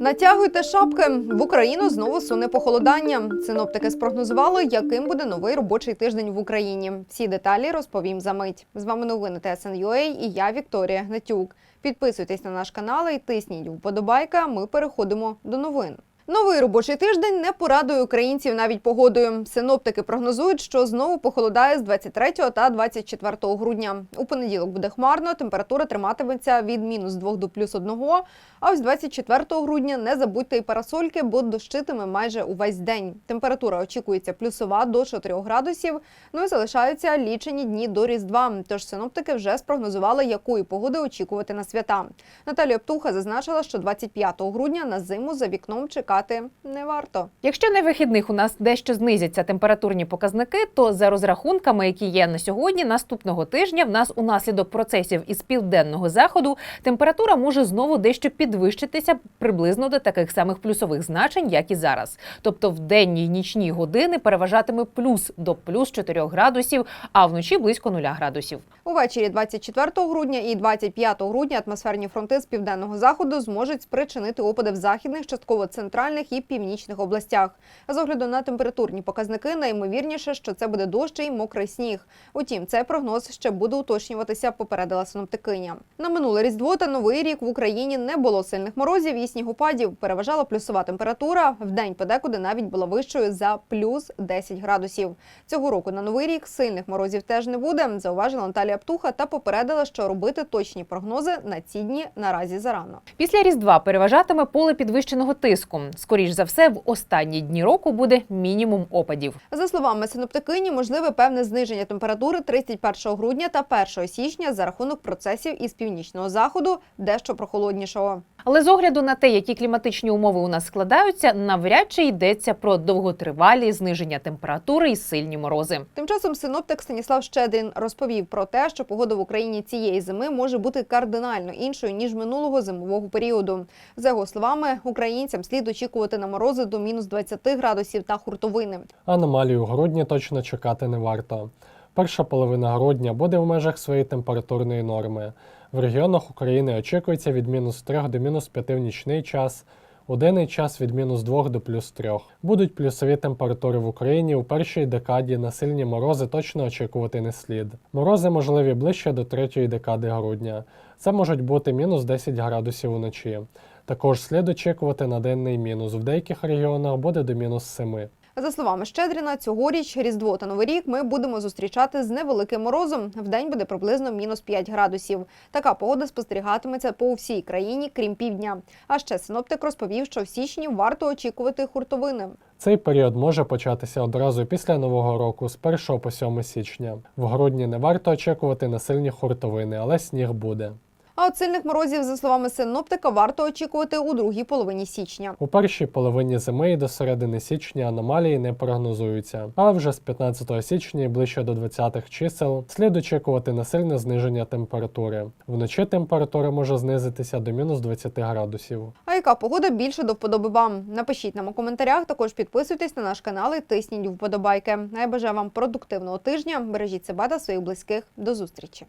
Натягуйте шапки в Україну знову суне похолодання. Синоптики спрогнозували, яким буде новий робочий тиждень в Україні. Всі деталі розповім за мить. З вами новини ТСНЮА і я Вікторія Гнатюк. Підписуйтесь на наш канал і тисніть вподобайка. Ми переходимо до новин. Новий робочий тиждень не порадує українців навіть погодою. Синоптики прогнозують, що знову похолодає з 23 та 24 грудня. У понеділок буде хмарно, температура триматиметься від мінус 2 до плюс 1, а ось 24 грудня не забудьте і парасольки, бо дощитиме майже увесь день. Температура очікується плюсова до 4 градусів. Ну і залишаються лічені дні до Різдва. Тож синоптики вже спрогнозували, якої погоди очікувати на свята. Наталія Птуха зазначила, що 25 грудня на зиму за вікном чекати не варто. Якщо на вихідних у нас дещо знизяться температурні показники, то за розрахунками, які є на сьогодні, наступного тижня в нас унаслідок процесів із південного заходу температура може знову дещо підвищитися приблизно до таких самих плюсових значень, як і зараз. Тобто в денні й нічні години переважатиме плюс до плюс 4 градусів, а вночі близько 0 градусів. Увечері 24 грудня і 25 грудня атмосферні фронти з південного заходу зможуть спричинити опади в західних, частково центральних і північних областях. З огляду на температурні показники найімовірніше, що це буде дощ і мокрий сніг. Утім, цей прогноз ще буде уточнюватися, попередила синоптикиня. На минуле різдво та новий рік в Україні не було сильних морозів і снігопадів. Переважала плюсова температура. В день подекуди навіть була вищою за плюс 10 градусів. Цього року на новий рік сильних морозів теж не буде. Зауважила Наталія Птуха та попередила, що робити точні прогнози на ці дні наразі зарано. Після різдва переважатиме поле підвищеного тиску. Скоріш за все, в останні дні року буде мінімум опадів. За словами синоптикині, можливе певне зниження температури 31 грудня та 1 січня за рахунок процесів із північного заходу, дещо прохолоднішого. Але з огляду на те, які кліматичні умови у нас складаються, навряд чи йдеться про довготривалі зниження температури і сильні морози. Тим часом синоптик Станіслав Щедрін розповів про те, що погода в Україні цієї зими може бути кардинально іншою ніж минулого зимового періоду. За його словами, українцям слід очікувати на морози до мінус 20 градусів та хуртовини. Аномалію грудня точно чекати не варто. Перша половина грудня буде в межах своєї температурної норми. В регіонах України очікується від мінус 3 до мінус 5 в нічний час, у денний час від мінус 2 до плюс 3. Будуть плюсові температури в Україні у першій декаді на сильні морози точно очікувати не слід. Морози можливі ближче до третьої декади грудня. Це можуть бути мінус 10 градусів уночі. Також слід очікувати на денний мінус. В деяких регіонах буде до мінус 7. За словами Щедріна, цьогоріч Різдво та Новий рік ми будемо зустрічати з невеликим морозом. В день буде приблизно мінус 5 градусів. Така погода спостерігатиметься по всій країні, крім півдня. А ще синоптик розповів, що в січні варто очікувати хуртовини. Цей період може початися одразу після Нового року з 1 по 7 січня. В грудні не варто очікувати на сильні хуртовини, але сніг буде. А от сильних морозів, за словами синоптика, варто очікувати у другій половині січня. У першій половині зими і до середини січня аномалії не прогнозуються, але вже з 15 січня і ближче до 20-х чисел слід очікувати на сильне зниження температури. Вночі температура може знизитися до мінус 20 градусів. А яка погода більше до вподоби вам? Напишіть нам у коментарях. Також підписуйтесь на наш канал і тисніть вподобайки. Я бажаю вам продуктивного тижня. Бережіть себе та своїх близьких. До зустрічі.